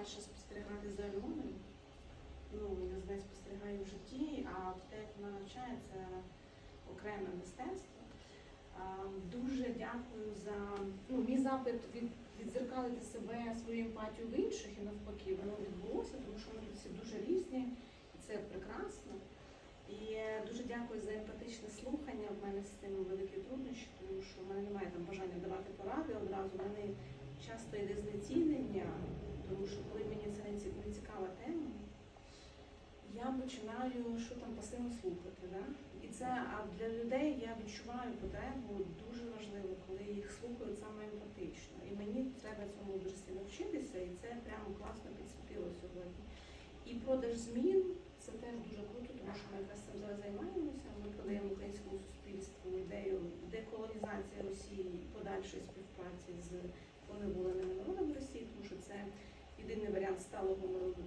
по-перше, спостерігати за Альоною. Ну, я з нею спостерігаю в житті, а те, як вона навчає, це окреме мистецтво. Дуже дякую за ну, мій запит від, відзеркалити себе, свою емпатію в інших і навпаки, воно відбулося, тому що ми всі дуже різні, і це прекрасно. І дуже дякую за емпатичне слухання. В мене з цим великі труднощі, тому що в мене немає там бажання давати поради одразу. В мене часто йде знецінення, тому що коли мені це не ці- не цікава тема, я починаю що там пасивно слухати. Да? І це а для людей я відчуваю потребу дуже важливо, коли їх слухають саме емпатично. І мені треба цьому мудрості навчитися, і це прямо класно підсвітило сьогодні. І продаж змін це теж дуже круто, тому що ми якраз цим зараз займаємося. Ми продаємо українському суспільству ідею деколонізації Росії подальшої співпраці з поневоленими народами Росії, тому що це єдиний варіант сталого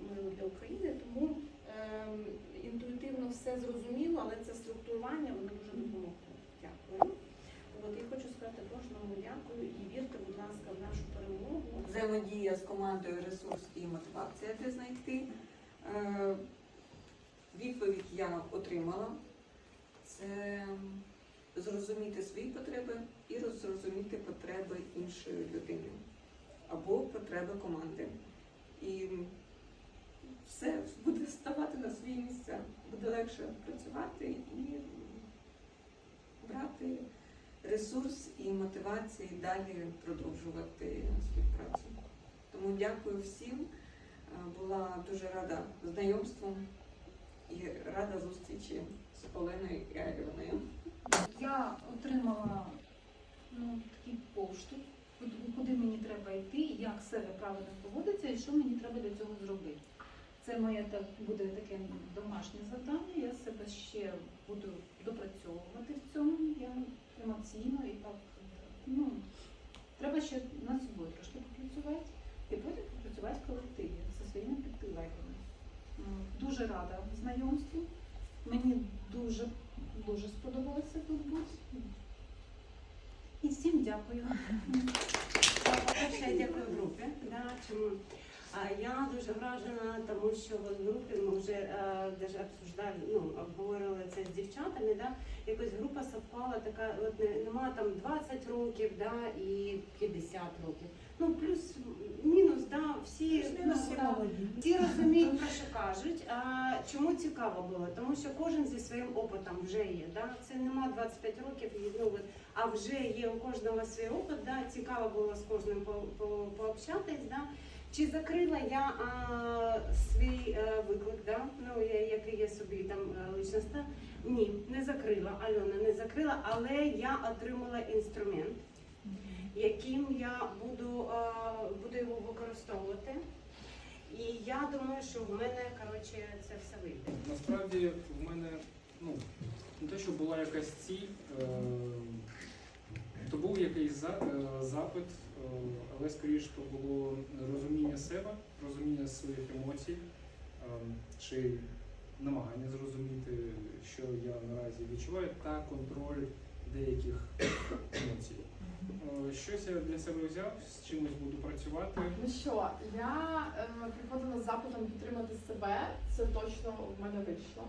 миру для України. Тому ем, інтуїтивно все зрозуміло, але це структурування воно дуже допомогло. Дякую. От я хочу сказати кожному дякую і вірте, будь ласка, в нашу перемогу. Взаємодія з командою, ресурс і мотивація де знайти. Е, Відповідь я отримала. Це зрозуміти свої потреби і зрозуміти потреби іншої людини або потреби команди. І все буде ставати на свої місця, буде легше працювати і брати ресурс і мотивації далі продовжувати співпрацю. Тому дякую всім. Е, Була дуже рада знайомству і рада зустрічі з Оленою і Альоною. Я отримала ну, такий поштовх, куди- мені треба йти, як себе правильно поводиться і що мені треба для цього зробити. Це моє так буде таке домашнє завдання. Я себе ще буду допрацьовувати в цьому. Я емоційно і так ну треба ще над собою трошки попрацювати і потім попрацювати в колективі зі своїми підлеглими. Дуже рада знайомству. Мені дуже дуже сподобалося тут бути. Дякую. По-перше, дякую групі. Да, чому? А я дуже вражена, тому що в групі ми вже е, даже обсуждали, ну, обговорювали це з дівчатами. Да? Якось група совпала така, от нема там 20 років да, і 50 років. Ну, плюс-мінус, да, всі, ну, всі розуміють, про що кажуть. А чому цікаво було? Тому що кожен зі своїм опитом вже є. Да? Це нема 25 років, ну, от, а вже є у кожного свій опит. Да? Цікаво було з кожним по, по, пообщатись. Да? Чи закрила я а, свій е, виклик, да? ну, я, який я собі там е. Ні, не закрила. Альона не закрила, але я отримала інструмент, яким я буду, е, буду його використовувати. І я думаю, що в мене коротше, це все вийде. Насправді в мене ну, не те, що була якась ціль, е, то був якийсь е, запит, е, але скоріше то було розуміння себе, розуміння своїх емоцій, е, чи намагання зрозуміти, що я наразі відчуваю, та контроль деяких емоцій. Щось я для себе взяв, з чимось буду працювати. Ну що, я е, приходила з запитом підтримати себе. Це точно в мене вийшло.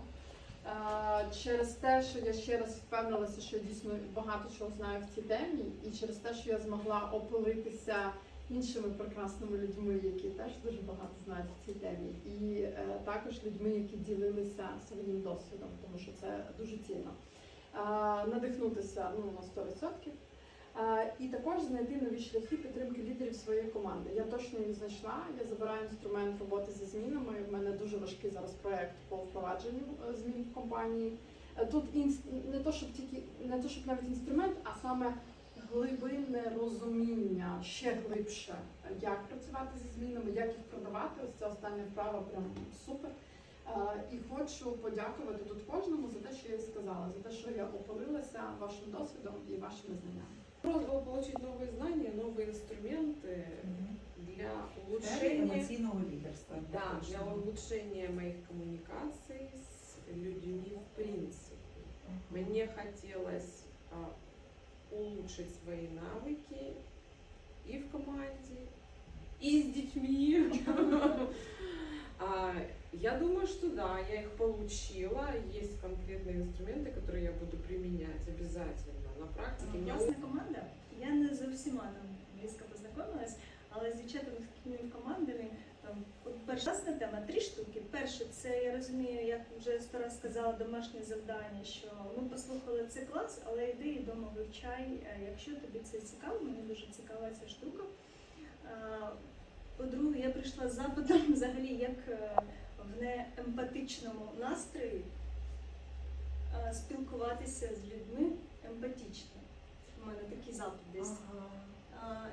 Через те, що я ще раз впевнилася, що дійсно багато чого знаю в цій темі, і через те, що я змогла опилитися іншими прекрасними людьми, які теж дуже багато знають в цій темі, і е, також людьми, які ділилися своїм досвідом, тому що це дуже цінно. Надихнутися ну, на 100%. Е, І також знайти нові шляхи підтримки лідерів своєї команди. Я точно їх знайшла. Я забираю інструмент роботи зі змінами. У мене дуже важкий зараз проект по впровадженню е, змін в компанії. Е, Тут інс... не то, щоб тільки не то, щоб навіть інструмент, а саме глибинне розуміння ще глибше, як працювати зі змінами, як їх продавати. Ось ця остання вправа прям супер. І хочу подякувати тут кожному за те, що я сказала, за те, що я опалилася вашим досвідом і вашими знаннями. Пробовала получить новые знания, новые инструменты для улучшения, емоційного лідерства. да, для улучшения моих коммуникаций с людьми в принципе. Мне хотелось а, улучшить свои навыки и в команде, и с детьми. А, Я думаю, что да, я их получила. Есть конкретные инструменты, которые я буду применять обязательно на практике. Мне Класна команда. Я не з усіма там близько познайомилась, але з дівчатами з такими командами. Там, от перша класна тема три штуки. Перше, це я розумію, як вже сто раз сказала, домашнє завдання, що ми послухали цей клас, але йди і вдома вивчай, е, якщо тобі це цікаво, мені дуже цікава ця штука. По-друге, я прийшла з запитом взагалі, як е, в неемпатичному настрої е, спілкуватися з людьми емпатично. У мене такий запит десь. А,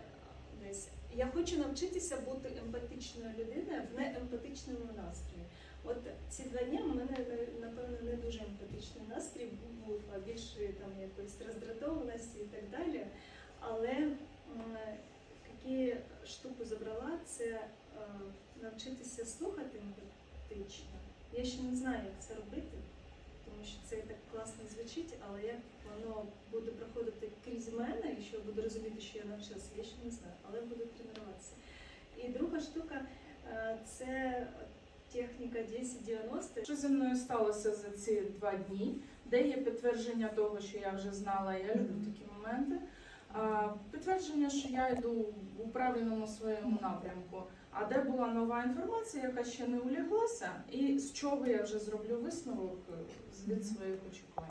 десь. Я хочу навчитися бути емпатичною людиною в неемпатичному настрої. От ці два дні у мене напевно не дуже емпатичний настрій був, а більше там якоїсь роздратованості і так далі. Але які штуку забрала, це е, навчитися слухати емпатично. Я ще не знаю, як це робити, тому що це так класно звучить, але як воно буде проходити крізь мене, і що я буду розуміти, що я навчилася, я ще не знаю, але буду тренуватися. І друга штука е, це техніка 10-90. Що зі мною сталося за ці два дні, де є підтвердження того, що я вже знала, я люблю такі моменти. Підтвердження, що я йду у правильному своєму напрямку. А де була нова інформація, яка ще не уляглася, і з чого я вже зроблю висновок е, від своїх очікувань.